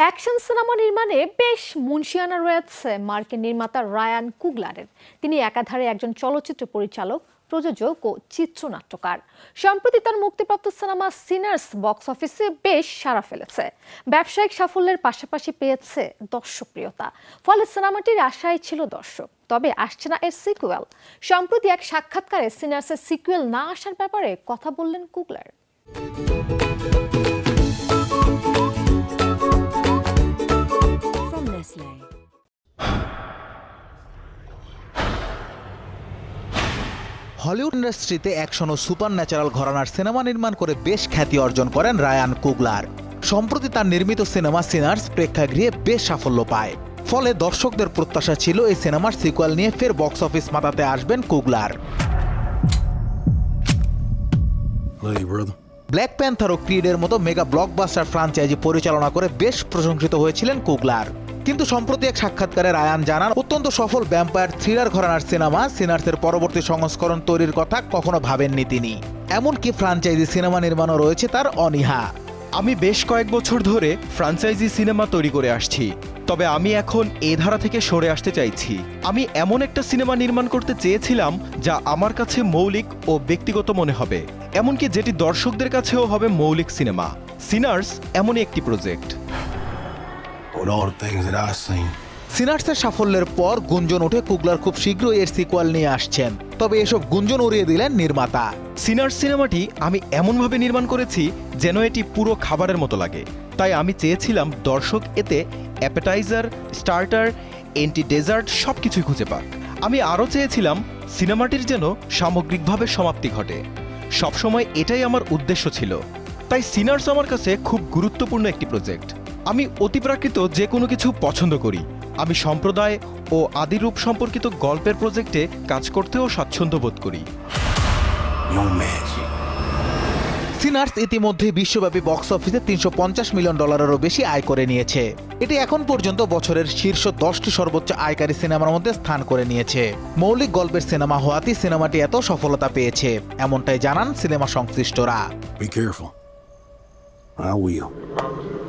Action cinema নির্মাণে বেশ মুন্সিয়ানা রয়েছে মার্কিন নির্মাতা রায়ান কুগলারের। তিনি একাধারে একজন চলচ্চিত্র পরিচালক, প্রযোজক ও চিত্রনাট্যকার। সম্প্রতি তার মুক্তিপ্রাপ্ত সিনেমা সিনার্স বক্স অফিসে বেশ সাড়া ফেলেছে। ব্যবসায়িক সাফল্যের পাশাপাশি পেয়েছে দর্শকপ্রিয়তা। ফলে সিনেমাটির আশায় ছিল দর্শক। তবে আসছে না এর সিকুয়েল সম্প্রতি এক সাক্ষাৎকারে সিনার্সের সিকুয়েল না আসার ব্যাপারে কথা বললেন কুগলার। হলিউড ইন্ডাস্ট্রিতে অ্যাকশন ও সুপার ন্যাচারাল ঘরানার সিনেমা নির্মাণ করে বেশ খ্যাতি অর্জন করেন রায়ান কুগলার। সম্প্রতি তার নির্মিত সিনেমা সিনার্স প্রেক্ষাগৃহে বেশ সাফল্য পায়। ফলে দর্শকদের প্রত্যাশা ছিল এই সিনেমার সিকুয়াল নিয়ে ফের বক্স অফিস মাতাতে আসবেন কুগলার. ব্ল্যাক প্যান্থার ও ক্রিডের মতো মেগা ব্লকবাস্টার ফ্রাঞ্চাইজি পরিচালনা করে বেশ প্রশংসিত হয়েছিলেন কুগলার। কিন্তু সম্প্রতি এক সাক্ষাৎকারে রায়ান জানান, অত্যন্ত সফল ভ্যাম্পায়ার থ্রিলার ঘরানার সিনেমা সিনার্সের পরবর্তী সংস্করণ তৈরির কথা কখনো ভাবেননি তিনি। এমনকি ফ্রাঞ্চাইজি সিনেমা নির্মাণও রয়েছে তার অনীহা। আমি বেশ কয়েক বছর ধরে ফ্রাঞ্চাইজি সিনেমা তৈরি করে আসছি, তবে আমি এখন এ ধারা থেকে সরে আসতে চাইছি। আমি এমন একটা সিনেমা নির্মাণ করতে চেয়েছিলাম যা আমার কাছে মৌলিক ও ব্যক্তিগত মনে হবে, এমনকি যেটি দর্শকদের কাছেও হবে মৌলিক সিনেমা সিনার্স এমনই একটি প্রজেক্ট সিনার্সের সাফল্যের পর গুঞ্জন উঠে কুগলার খুব শীঘ্রই এর সিকুয়াল নিয়ে আসছেন। তবে এসব গুঞ্জন উড়িয়ে দিলেন নির্মাতা। সিনার্স সিনেমাটি আমি এমনভাবে নির্মাণ করেছি যেন এটি পুরো খাবারের মতো লাগে। তাই আমি চেয়েছিলাম দর্শক এতে অ্যাপেটাইজার স্টার্টার এন্টি ডেজার্ট সব কিছুই খুঁজে পাক। আমি আরও চেয়েছিলাম সিনেমাটির যেন সামগ্রিকভাবে সমাপ্তি ঘটে। সবসময় এটাই আমার উদ্দেশ্য ছিল। তাই সিনার্স আমার কাছে খুব গুরুত্বপূর্ণ একটি প্রজেক্ট আমি অতিপ্রাকৃত যে কোনো কিছু পছন্দ করি। আমি সম্প্রদায় ও আদিরূপ সম্পর্কিত গল্পের প্রজেক্টে কাজ করতেও স্বাচ্ছন্দ্য বোধ করি। সিনার্স ইতিমধ্যে বিশ্বব্যাপী বক্স অফিসে তিনশো পঞ্চাশ মিলিয়ন ডলারেরও বেশি আয় করে নিয়েছে। এটি এখন পর্যন্ত বছরের শীর্ষ দশটি সর্বোচ্চ আয়কারী সিনেমার মধ্যে স্থান করে নিয়েছে। মৌলিক গল্পের সিনেমা হওয়াতেই সিনেমাটি এত সফলতা পেয়েছে এমনটাই জানান সিনেমা সংশ্লিষ্টরা।